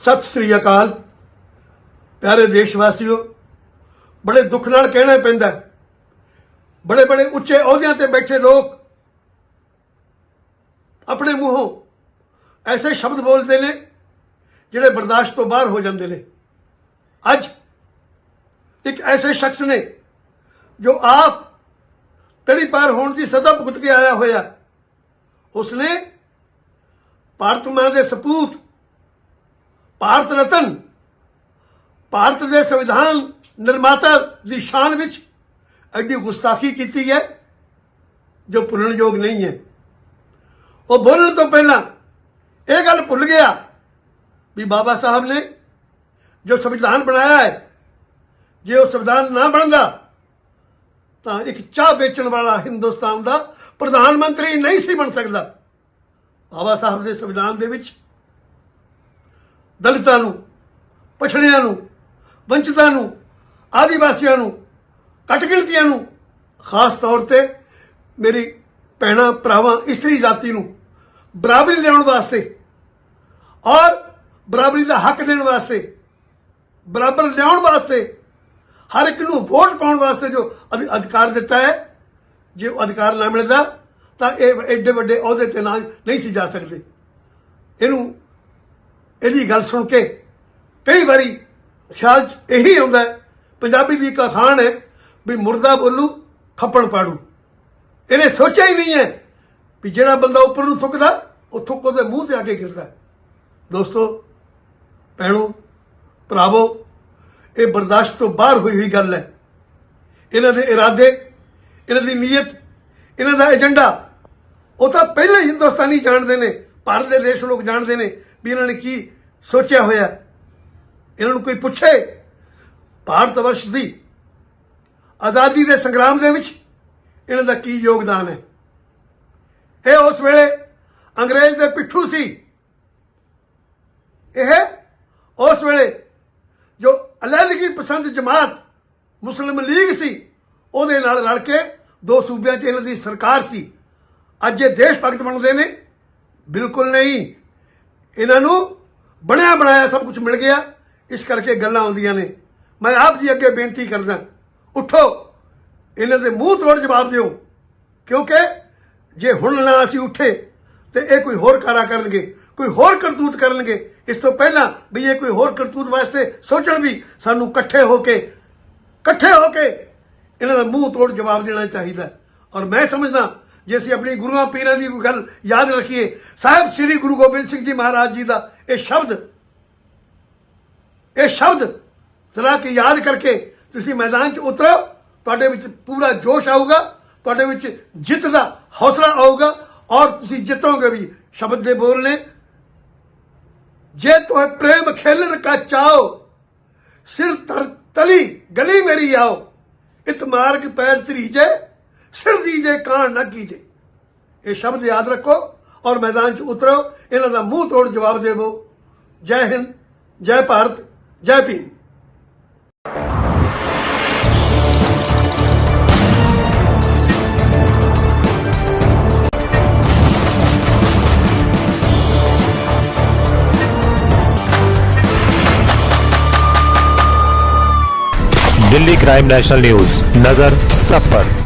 ਸਤਿ ਸ੍ਰੀ ਅਕਾਲ। ਪਿਆਰੇ ਦੇਸ਼ ਦੇਸ਼ਵਾਸੀਓ, ਬੜੇ ਦੁੱਖ ਨਾਲ ਕਹਿਣਾ ਪੈਂਦਾ ਬੜੇ ਬੜੇ ਉੱਚੇ ਅਹੁਦਿਆਂ ਤੇ ਬੈਠੇ ਲੋਕ ਆਪਣੇ ਮੂੰਹੋਂ ਐਸੇ ਸ਼ਬਦ ਬੋਲਦੇ ਨੇ ਜਿਹੜੇ ਬਰਦਾਸ਼ਤ ਤੋਂ ਬਾਹਰ ਹੋ ਜਾਂਦੇ ਨੇ। ਅੱਜ ਇੱਕ ਐਸੇ ਸ਼ਖਸ ਨੇ ਜੋ ਆਪ ਤੜੀ ਪਾਰ ਹੋਣ ਦੀ ਸਜ਼ਾ ਭੁਗਤ ਕੇ ਆਇਆ ਹੋਇਆ। ਉਸਨੇ ਭਾਰਤ ਮਾਂ ਦੇ ਸਪੂਤ ਭਾਰਤ ਰਤਨ, ਭਾਰਤ ਦੇ ਸੰਵਿਧਾਨ ਨਿਰਮਾਤਾ ਦੀ ਸ਼ਾਨ ਵਿੱਚ ਐਡੀ ਗੁਸਤਾਖੀ ਕੀਤੀ ਹੈ, ਜੋ ਭੁੱਲਣਯੋਗ ਨਹੀਂ ਹੈ। ਉਹ ਬੋਲਣ ਤੋਂ ਪਹਿਲਾਂ ਇਹ ਗੱਲ ਭੁੱਲ ਗਿਆ ਵੀ ਬਾਬਾ ਸਾਹਿਬ ਨੇ ਜੋ ਸੰਵਿਧਾਨ ਬਣਾਇਆ ਹੈ, ਜੇ ਉਹ ਸੰਵਿਧਾਨ ਨਾ ਬਣਦਾ, ਤਾਂ ਇੱਕ ਚਾਹ ਵੇਚਣ ਵਾਲਾ ਹਿੰਦੁਸਤਾਨ ਦਾ ਪ੍ਰਧਾਨ ਮੰਤਰੀ ਨਹੀਂ ਸੀ ਬਣ ਸਕਦਾ। ਬਾਬਾ ਸਾਹਿਬ ਦੇ ਸੰਵਿਧਾਨ ਦੇ ਵਿੱਚ ਦਲਿਤਾਂ ਨੂੰ, ਪਛੜਿਆਂ ਨੂੰ, ਵੰਚਿਤਾਂ ਨੂੰ, ਆਦੀਵਾਸੀਆਂ ਨੂੰ ਘੱਟ ਗਿਣਤੀਆਂ ਨੂੰ, ਖਾਸ ਤੌਰ ਤੇ ਮੇਰੀ ਭੈਣਾਂ, ਭਰਾਵਾਂ ਇਸਤਰੀ ਜਾਤੀ ਨੂੰ ਬਰਾਬਰੀ ਲਿਆਉਣ ਵਾਸਤੇ ਔਰ ਬਰਾਬਰੀ ਦਾ ਹੱਕ ਦੇਣ ਵਾਸਤੇ, ਬਰਾਬਰ ਲਿਆਉਣ ਵਾਸਤੇ ਹਰ ਇੱਕ ਨੂੰ ਵੋਟ ਪਾਉਣ ਵਾਸਤੇ ਜੋ ਅਧਿ- ਅਧਿਕਾਰ ਦਿੱਤਾ ਹੈ, ਜੇ ਉਹ ਅਧਿਕਾਰ ਨਾ ਮਿਲਦਾ ਤਾਂ ਇਹ ਐਡੇ ਵੱਡੇ ਅਹੁਦੇ ਤੇ ਨਾ ਨਹੀਂ ਸੀ ਜਾ ਸਕਦੇ। ਇਹਨੂੰ ਇਹਦੀ ਗੱਲ ਸੁਣ ਕੇ ਕਈ ਵਾਰੀ ਖਿਆਲ 'ਚ ਇਹੀ ਆਉਂਦਾ ਪੰਜਾਬੀ ਦੀ ਇੱਕ ਅਖਾਣ ਹੈ ਵੀ ਮੁਰਦਾ ਬੋਲੂ ਖੱਪਣ ਪਾੜੂ। ਇਹਨੇ ਸੋਚਿਆ ਹੀ ਨਹੀਂ ਹੈ ਵੀ ਜਿਹੜਾ ਬੰਦਾ ਉੱਪਰ ਨੂੰ ਥੁੱਕਦਾ, ਉਹ ਥੁੱਕ ਉਹਦੇ ਮੂੰਹ ਤੇ ਆ ਕੇ ਗਿਰਦਾ ਦੋਸਤੋ, ਭੈਣੋ, ਭਰਾਵੋ, ਇਹ ਬਰਦਾਸ਼ਤ ਤੋਂ ਬਾਹਰ ਹੋਈ ਹੋਈ ਗੱਲ ਹੈ। ਇਹਨਾਂ ਦੇ ਇਰਾਦੇ, ਇਹਨਾਂ ਦੀ ਨੀਅਤ, ਇਹਨਾਂ ਦਾ ਏਜੰਡਾ, ਉਹ ਤਾਂ ਪਹਿਲਾਂ ਹਿੰਦੁਸਤਾਨੀ ਜਾਣਦੇ ਨੇ, ਭਾਰਤ ਦੇ ਦੇਸ਼ ਲੋਕ ਜਾਣਦੇ ਨੇ ਵੀ ਇਹਨਾਂ ਨੇ ਕੀ ਸੋਚਿਆ ਹੋਇਆ? ਇਹਨਾਂ ਨੂੰ ਕੋਈ ਪੁੱਛੇ? ਭਾਰਤ ਵਰਸ਼ ਦੀ ਆਜ਼ਾਦੀ ਦੇ ਸੰਗਰਾਮ ਦੇ ਵਿੱਚ ਇਹਨਾਂ ਦਾ ਕੀ ਯੋਗਦਾਨ ਹੈ? ਇਹ ਉਸ ਵੇਲੇ ਅੰਗਰੇਜ਼ ਦੇ ਪਿੱਠੂ ਸੀ। ਇਹ ਉਸ ਵੇਲੇ ਜੋ ਅਲੈਦਗੀ ਪਸੰਦ ਜਮਾਤ ਮੁਸਲਿਮ ਲੀਗ ਸੀ, ਉਹਦੇ ਨਾਲ ਰਲ ਕੇ ਦੋ ਸੂਬਿਆਂ 'ਚ ਇਹਨਾਂ ਦੀ ਸਰਕਾਰ ਸੀ। ਅੱਜ ਇਹ ਦੇਸ਼ ਭਗਤ ਬਣਦੇ ਨੇ? ਬਿਲਕੁਲ ਨਹੀਂ। ਇਹਨਾਂ ਨੂੰ ਬਣਿਆ ਬਣਾਇਆ ਸਭ ਕੁਝ ਮਿਲ ਗਿਆ। ਇਸ ਕਰਕੇ ਗੱਲਾਂ ਆਉਂਦੀਆਂ ਨੇ। ਮੈਂ ਆਪ ਜੀ ਅੱਗੇ ਬੇਨਤੀ ਕਰਦਾ, ਉਠੋ। ਇਹਨਾਂ ਦੇ ਮੂੰਹ ਤੋੜ ਜਵਾਬ ਦਿਓ। ਕਿਉਂਕਿ ਜੇ ਹੁਣ ਨਾ ਅਸੀਂ ਉੱਠੇ, ਤੇ ਇਹ ਕੋਈ ਹੋਰ ਕਾਰਾ ਕਰਨਗੇ, ਕੋਈ ਹੋਰ ਕਰਤੂਤ ਕਰਨਗੇ। ਇਸ ਤੋਂ ਪਹਿਲਾਂ ਵੀ ਇਹ ਕੋਈ ਹੋਰ ਕਰਤੂਤ ਵਾਸਤੇ ਸੋਚਣ ਦੀ ਸਾਨੂੰ ਇਕੱਠੇ ਹੋ ਕੇ, ਇਕੱਠੇ ਹੋ ਕੇ ਇਹਨਾਂ ਦਾ ਮੂੰਹ ਤੋੜ ਜਵਾਬ ਦੇਣਾ ਚਾਹੀਦਾ। ਔਰ ਮੈਂ ਸਮਝਦਾ ਜੇ ਅਸੀਂ ਆਪਣੀ ਗੁਰੂਆਂ ਪੀਰਾਂ ਦੀ ਗੱਲ ਯਾਦ ਰੱਖੀਏ ਸਾਹਿਬ ਸ੍ਰੀ ਗੁਰੂ ਗੋਬਿੰਦ ਸਿੰਘ ਜੀ ਮਹਾਰਾਜ ਜੀ ਦਾ ਇਹ ਸ਼ਬਦ ਇਹ ਸ਼ਬਦ ਜ਼ਰਾ ਕਿ ਯਾਦ ਕਰਕੇ ਤੁਸੀਂ ਮੈਦਾਨ 'ਚ ਉਤਰੋ ਤੁਹਾਡੇ ਵਿੱਚ ਪੂਰਾ ਜੋਸ਼ ਆਊਗਾ ਤੁਹਾਡੇ ਵਿੱਚ ਜਿੱਤ ਦਾ ਹੌਸਲਾ ਆਊਗਾ ਔਰ ਤੁਸੀਂ ਜਿੱਤੋਗੇ ਵੀ ਸ਼ਬਦ ਦੇ ਬੋਲ ਨੇ ਜੇ ਤੋਹ ਪ੍ਰੇਮ ਖੇਲਣ ਕਾ ਚਾਓ ਸਿਰ ਤਰ ਤਲੀ ਗਲੀ ਮੇਰੀ ਆਓ ਇਤ ਮਾਰਗ ਪੈਰ ਤਰੀਜੇ ਸਿਰ ਦੀਜੇ ਕਾਣ ਨਾ ਕੀਜੇ ਇਹ ਸ਼ਬਦ ਯਾਦ ਰੱਖੋ ਔਰ ਮੈਦਾਨ 'ਚ ਉਤਰੋ ਇਹਨਾਂ ਦਾ ਮੂੰਹ ਤੋੜ ਜਵਾਬ ਦੇਵੋ ਜੈ ਹਿੰਦ ਜੈ ਭਾਰਤ ਜੈ Bhim Delhi crime national news नजर सब पर